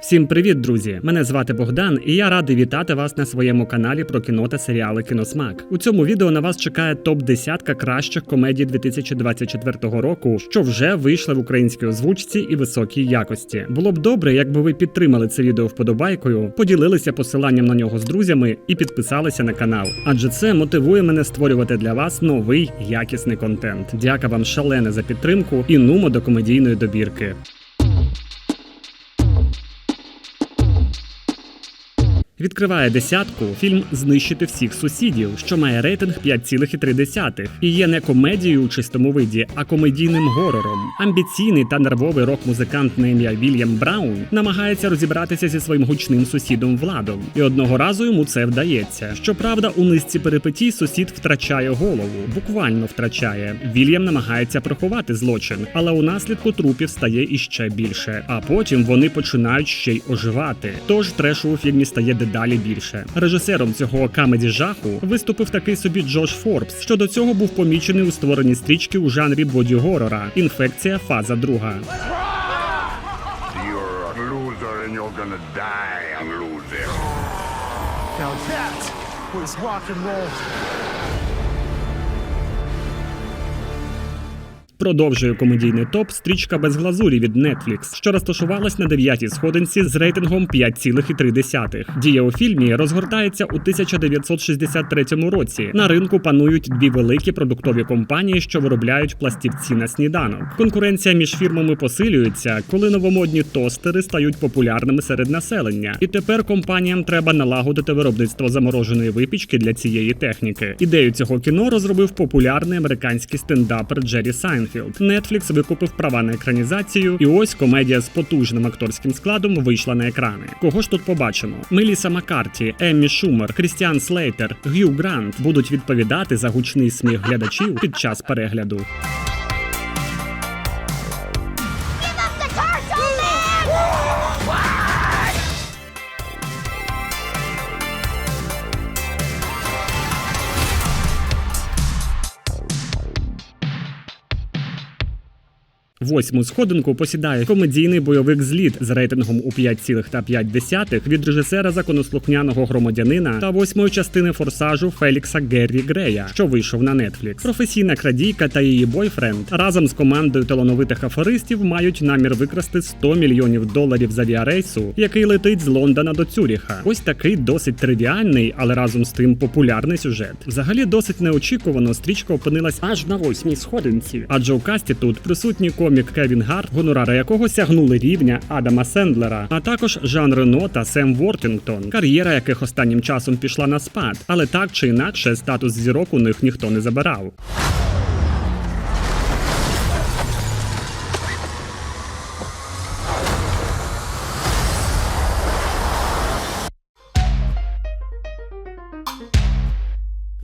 Всім привіт, друзі! Мене звати Богдан, і я радий вітати вас на своєму каналі про кіно та серіали Кіносмак. У цьому відео на вас чекає топ 10 кращих комедій 2024 року, що вже вийшли в українській озвучці і високій якості. Було б добре, якби ви підтримали це відео вподобайкою, поділилися посиланням на нього з друзями і підписалися на канал. Адже це мотивує мене створювати для вас новий якісний контент. Дяка вам шалене за підтримку і нумо до комедійної добірки. Відкриває десятку фільм Знищити всіх сусідів, що має рейтинг 5,3 і є не комедією у чистому виді, а комедійним горором. Амбіційний та нервовий рок-музикант на ім'я Вільям Браун намагається розібратися зі своїм гучним сусідом Владом, і одного разу йому це вдається. Щоправда, у низці перипетій сусід втрачає голову, буквально втрачає. Вільям намагається приховати злочин, але у наслідку трупів стає іще більше. А потім вони починають ще й оживати. Тож трешу у фільмі стає дедалі більше. Режисером цього камеді жаху виступив такий собі Джош Форбс, що до цього був помічений у створенні стрічки у жанрі боді-горора. Інфекція фаза друга. Now that was rock and roll. Продовжує комедійний топ стрічка без глазурі від Netflix, що розташувалась на дев'ятій сходинці з рейтингом 5,3. Дія у фільмі розгортається у 1963 році. На ринку панують дві великі продуктові компанії, що виробляють пластівці на сніданок. Конкуренція між фірмами посилюється, коли новомодні тостери стають популярними серед населення. І тепер компаніям треба налагодити виробництво замороженої випічки для цієї техніки. Ідею цього кіно розробив популярний американський стендапер Джері Сайнфілд. Netflix викупив права на екранізацію, і ось комедія з потужним акторським складом вийшла на екрани. Кого ж тут побачимо? Меліса Маккарті, Еммі Шумер, Крістіан Слейтер, Г'ю Грант будуть відповідати за гучний сміх глядачів під час перегляду. Восьму сходинку посідає комедійний бойовик зліт з рейтингом у 5,5 від режисера законослухняного громадянина та восьмої частини форсажу Фелікса Геррі Грея, що вийшов на Netflix. Професійна крадійка та її бойфренд разом з командою талановитих аферистів мають намір викрасти 100 мільйонів доларів з авіарейсу, який летить з Лондона до Цюріха. Ось такий досить тривіальний, але разом з тим популярний сюжет. Взагалі досить неочікувано стрічка опинилась аж на восьмій сходинці, адже у касті тут присутні комік Кевін Гарт, гонорари якого сягнули рівня Адама Сендлера, а також Жан Рено та Сем Вортінгтон, кар'єра яких останнім часом пішла на спад, але так чи інакше статус зірок у них ніхто не забирав.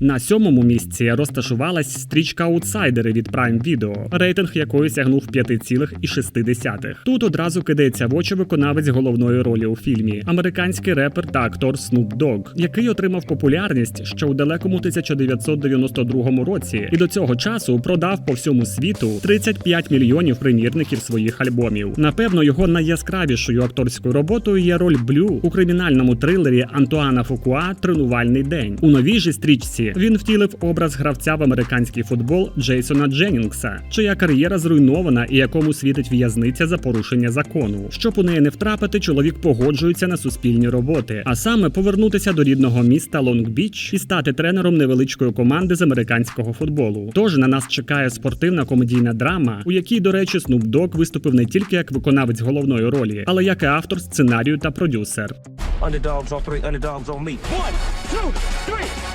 На сьомому місці розташувалась стрічка Аутсайдери від Prime Video, рейтинг якої сягнув 5,6. Тут одразу кидається в очі виконавець головної ролі у фільмі американський репер та актор Snoop Dogg, який отримав популярність ще у далекому 1992 році, і до цього часу продав по всьому світу 35 мільйонів примірників своїх альбомів. Напевно, його найяскравішою акторською роботою є роль Блю у кримінальному трилері Антуана Фукуа Тренувальний день. У новій же стрічці він втілив образ гравця в американський футбол Джейсона Дженнінгса, чия кар'єра зруйнована і якому світить в'язниця за порушення закону. Щоб у неї не втрапити, чоловік погоджується на суспільні роботи, а саме повернутися до рідного міста Лонг-Біч і стати тренером невеличкої команди з американського футболу. Тож на нас чекає спортивна комедійна драма, у якій, до речі, Snoop Dogg виступив не тільки як виконавець головної ролі, але як і автор сценарію та продюсер. Underdogs on three, underdogs on me. One, two, three.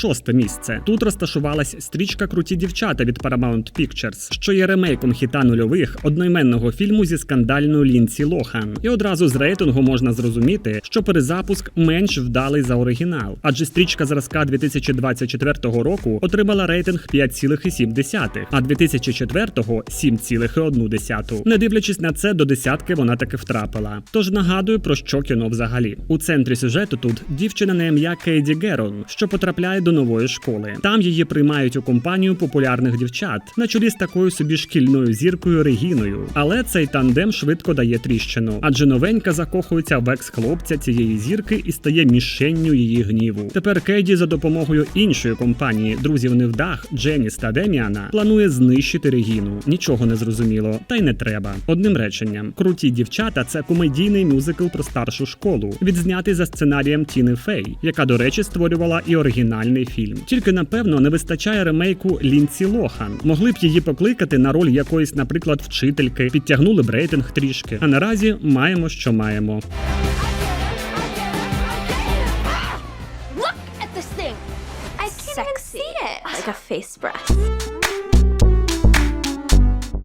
Шосте місце. Тут розташувалась стрічка Круті дівчата від Paramount Pictures, що є ремейком хіта нульових одноіменного фільму зі скандальною Лінсі Лохан. І одразу з рейтингу можна зрозуміти, що перезапуск менш вдалий за оригінал, адже стрічка зразка 2024 року отримала рейтинг 5,7, а 2004-го 7,1. Не дивлячись на це, до десятки вона таки втрапила. Тож нагадую про що кіно взагалі. У центрі сюжету тут дівчина на ім'я Кейді Герон, що потрапляє до до нової школи. Там її приймають у компанію популярних дівчат на чолі з такою собі шкільною зіркою Регіною. Але цей тандем швидко дає тріщину, адже новенька закохується в екс-хлопця цієї зірки і стає мішенню її гніву. Тепер Кейді за допомогою іншої компанії друзів невдах Дженіс та Деміана планує знищити Регіну. Нічого не зрозуміло, та й не треба. Одним реченням, круті дівчата це комедійний мюзикл про старшу школу, відзнятий за сценарієм Тіни Фей, яка, до речі, створювала і оригінальний фільм. Тільки напевно не вистачає ремейку Лінці Лохан. Могли б її покликати на роль якоїсь, наприклад, вчительки, підтягнули б рейтинг трішки. А наразі маємо, що маємо. Look at this thing. I can't even see it. Like a face brush.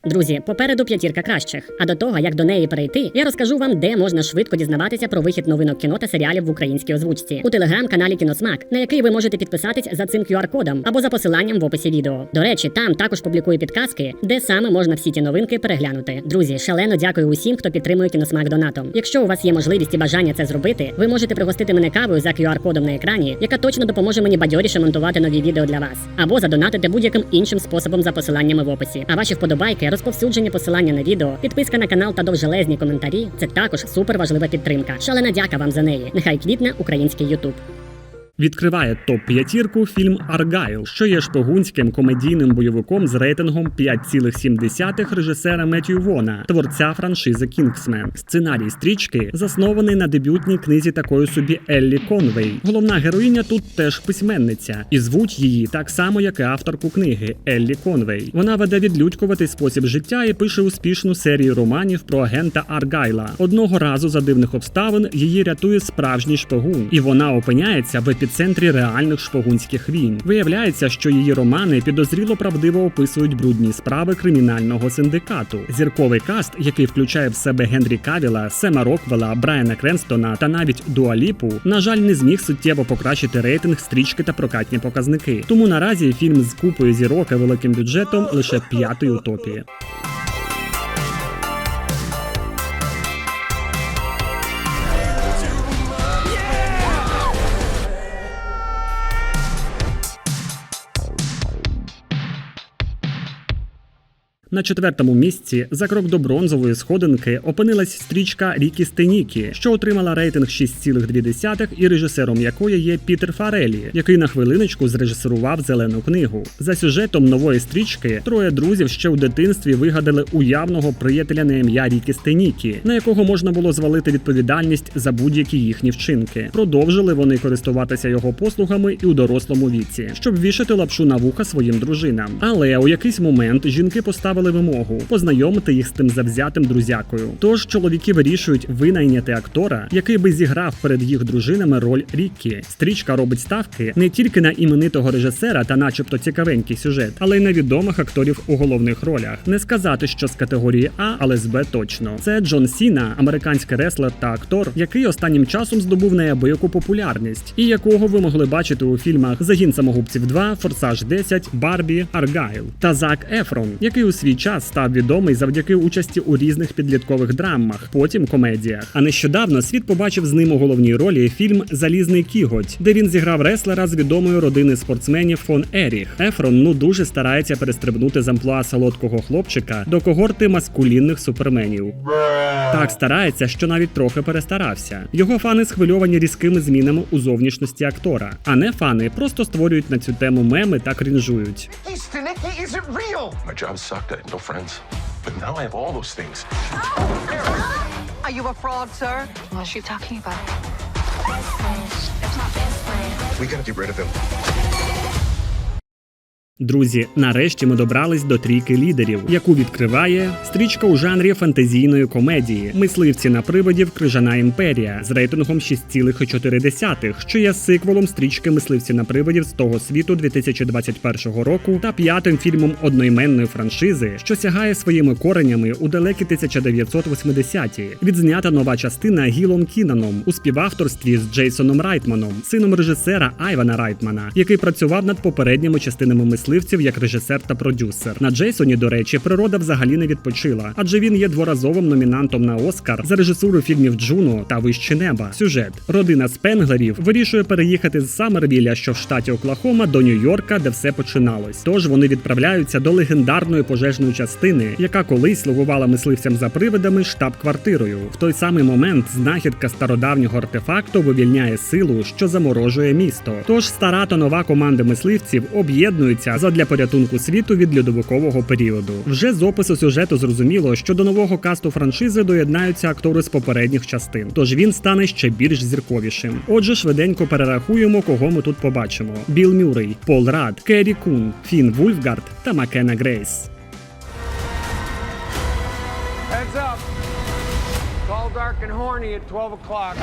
Друзі, попереду п'ятірка кращих. А до того, як до неї перейти, я розкажу вам, де можна швидко дізнаватися про вихід новинок кіно та серіалів в українській озвучці у телеграм-каналі Кіносмак, на який ви можете підписатись за цим QR-кодом або за посиланням в описі відео. До речі, там також публікую підказки, де саме можна всі ті новинки переглянути. Друзі, шалено дякую усім, хто підтримує Кіносмак донатом. Якщо у вас є можливість і бажання це зробити, ви можете пригостити мене кавою за QR-кодом на екрані, яка точно допоможе мені бадьоріше монтувати нові відео для вас, або задонатити будь-яким іншим способом за посиланнями в описі. А ваші вподобайки, розповсюдження посилання на відео, підписка на канал та довжелезні коментарі це також супер важлива підтримка. Шалена дяка вам за неї. Нехай квітне український Ютуб. Відкриває топ-п'ятірку фільм Аргайл, що є шпигунським комедійним бойовиком з рейтингом 5,7 режисера Меттью Вона, творця франшизи Кінгсмен. Сценарій стрічки заснований на дебютній книзі такої собі Еллі Конвей. Головна героїня тут теж письменниця, і звуть її так само, як і авторку книги Еллі Конвей. Вона веде відлюдькуватий спосіб життя і пише успішну серію романів про агента Аргайла. Одного разу за дивних обставин її рятує справжній шпигун, і вона опиняється в епіцентрі реальних шпигунських війн. Виявляється, що її романи підозріло правдиво описують брудні справи кримінального синдикату. Зірковий каст, який включає в себе Генрі Кавіла, Сема Роквела, Брайана Кренстона та навіть Дуаліпу, на жаль, не зміг суттєво покращити рейтинг стрічки та прокатні показники. Тому наразі фільм з купою зірок і великим бюджетом лише п'ятий у топі. На четвертому місці за крок до бронзової сходинки опинилась стрічка Рікі Стенікі, що отримала рейтинг 6,2 і режисером якої є Пітер Фарелі, який на хвилиночку зрежисерував зелену книгу. За сюжетом нової стрічки троє друзів ще у дитинстві вигадали уявного приятеля на ім'я Рікі Стенікі, на якого можна було звалити відповідальність за будь-які їхні вчинки. Продовжили вони користуватися його послугами і у дорослому віці, щоб вішати лапшу на вуха своїм дружинам. Але у якийсь момент жінки поставили вимогу познайомити їх з тим завзятим друзякою. Тож чоловіки вирішують винайняти актора, який би зіграв перед їх дружинами роль Ріккі. Стрічка робить ставки не тільки на іменитого режисера та, начебто, цікавенький сюжет, але й на відомих акторів у головних ролях. Не сказати, що з категорії А, але з Б точно. Це Джон Сіна, американський реслер та актор, який останнім часом здобув неабияку популярність, і якого ви могли бачити у фільмах Загін самогубців 2, Форсаж 10, Барбі, Аргайл та Зак Ефрон, який у свій час став відомий завдяки участі у різних підліткових драмах, потім комедіях. А нещодавно світ побачив з ним у головній ролі фільм Залізний кіготь, де він зіграв реслера з відомої родини спортсменів фон Еріх. Ефрон ну дуже старається перестрибнути з амплуа солодкого хлопчика до когорти маскулінних суперменів. Так старається, що навіть трохи перестарався. Його фани схвильовані різкими змінами у зовнішності актора, а не фани просто створюють на цю тему меми та крінжують. Staniki isn't real. My job sucked. I had no friends. But now I have all those things. Are you a fraud, sir? What's she talking about? We gotta get rid of him. Друзі, нарешті ми добрались до трійки лідерів, яку відкриває стрічка у жанрі фантазійної комедії Мисливці на приводів Крижана імперія з рейтингом 6,4, що є сиквелом стрічки Мисливці на приводів з того світу 2021 року та п'ятим фільмом одноіменної франшизи, що сягає своїми коренями у далекі 1980-ті. Відзнята нова частина Гілом Кінаном у співавторстві з Джейсоном Райтманом, сином режисера Айвана Райтмана, який працював над попередніми частинами мисливців мисливців як режисер та продюсер. На Джейсоні, до речі, природа взагалі не відпочила, адже він є дворазовим номінантом на Оскар за режисуру фільмів Джуно та Вище неба. Сюжет родина Спенглерів вирішує переїхати з Саммервіля, що в штаті Оклахома, до Нью-Йорка, де все починалось. Тож вони відправляються до легендарної пожежної частини, яка колись слугувала мисливцям за привидами штаб-квартирою. В той самий момент знахідка стародавнього артефакту вивільняє силу, що заморожує місто. Тож стара та нова команда мисливців об'єднуються задля порятунку світу від льодовикового періоду. Вже з опису сюжету зрозуміло, що до нового касту франшизи доєднаються актори з попередніх частин. Тож він стане ще більш зірковішим. Отже, швиденько перерахуємо, кого ми тут побачимо: Біл Мюррей, Пол Рад, Керрі Кун, Фін Вульфгард та Макена Грейс. Dark, and horny at 12 o'clock.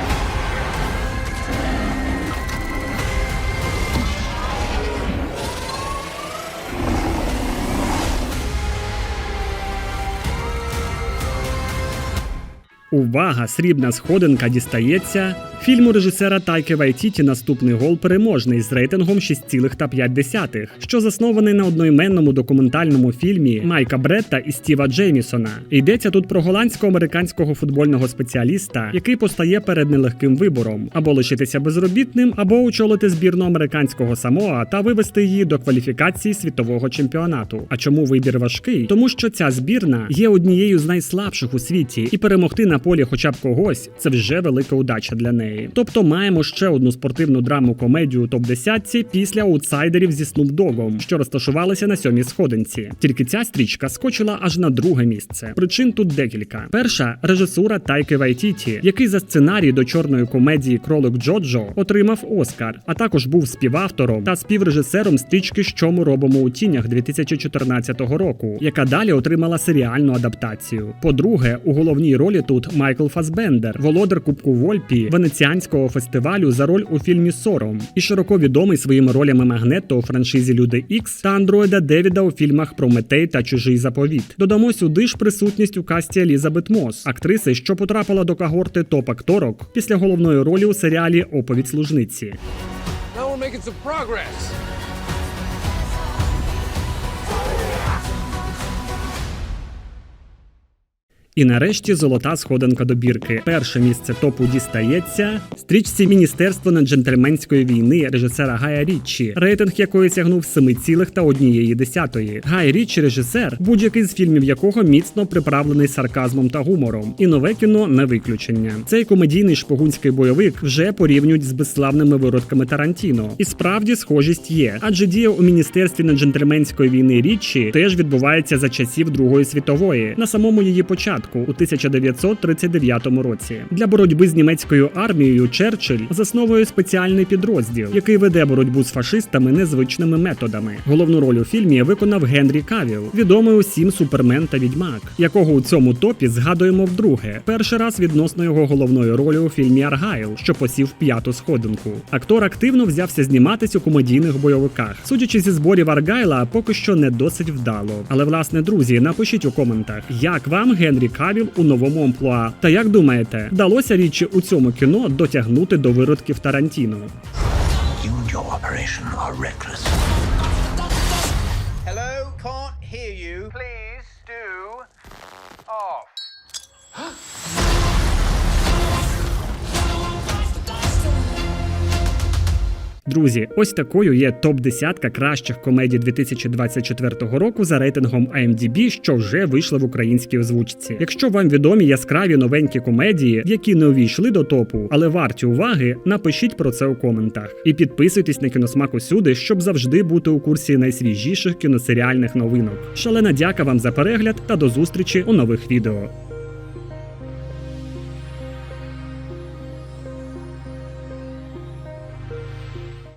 Увага! Срібна сходинка дістається фільму режисера Тайки Вайтіті Наступний гол переможний з рейтингом 6,5, що заснований на одноіменному документальному фільмі Майка Бретта і Стіва Джеймісона. Йдеться тут про голландсько-американського футбольного спеціаліста, який постає перед нелегким вибором або лишитися безробітним, або очолити збірну американського Самоа та вивести її до кваліфікації світового чемпіонату. А чому вибір важкий? Тому що ця збірна є однією з найслабших у світі, і перемогти на полі хоча б когось це вже велика удача для неї. Тобто маємо ще одну спортивну драму комедію топ 10 після аутсайдерів зі Dogg'ом, що розташувалися на сьомій сходинці. Тільки ця стрічка скочила аж на друге місце. Причин тут декілька. Перша режисура Тайки Вайтіті, який за сценарій до чорної комедії Кролик Джоджо отримав Оскар, а також був співавтором та співрежисером стрічки Що ми робимо у тінях 2014 року, яка далі отримала серіальну адаптацію. По-друге, у головній ролі тут Майкл Фасбендер, володар Кубку Вольпі венеціанського фестивалю за роль у фільмі Сором і широко відомий своїми ролями Магнето у франшизі Люди Ікс та андроїда Девіда у фільмах Прометей та Чужий заповіт. Додамо сюди ж присутність у касті Елізабет Мос, актриси, що потрапила до когорти топ-акторок після головної ролі у серіалі Оповідь служниці. Now we're making some progress. І нарешті золота сходинка добірки. Перше місце топу дістається стрічці Міністерство наджентльменської війни режисера Гая Річчі, рейтинг якої сягнув 7,1. Гай Річчі режисер, будь-який з фільмів якого міцно приправлений сарказмом та гумором. І нове кіно не виключення. Цей комедійний шпигунський бойовик вже порівнюють з безславними виродками Тарантіно. І справді схожість є, адже дія у міністерстві наджентльменської війни Річчі теж відбувається за часів Другої світової на самому її початку у 1939 році. Для боротьби з німецькою армією Черчилль засновує спеціальний підрозділ, який веде боротьбу з фашистами незвичними методами. Головну роль у фільмі виконав Генрі Кавіл, відомий усім супермен та відьмак, якого у цьому топі згадуємо вдруге. Перший раз відносно його головної ролі у фільмі Аргайл, що посів п'яту сходинку. Актор активно взявся зніматись у комедійних бойовиках. Судячи зі зборів Аргайла, поки що не досить вдало. Але власне, друзі, напишіть у коментах, як вам Генрі Кавіл у новому амплуа. Та як думаєте, вдалося річі у цьому кіно дотягнути до виродків Тарантіно? You and your operation are reckless. Друзі, ось такою є топ 10 кращих комедій 2024 року за рейтингом IMDb, що вже вийшли в українській озвучці. Якщо вам відомі яскраві новенькі комедії, які не увійшли до топу, але варті уваги, напишіть про це у коментах. І підписуйтесь на кіносмак усюди, щоб завжди бути у курсі найсвіжіших кіносеріальних новинок. Шалена дяка вам за перегляд та до зустрічі у нових відео.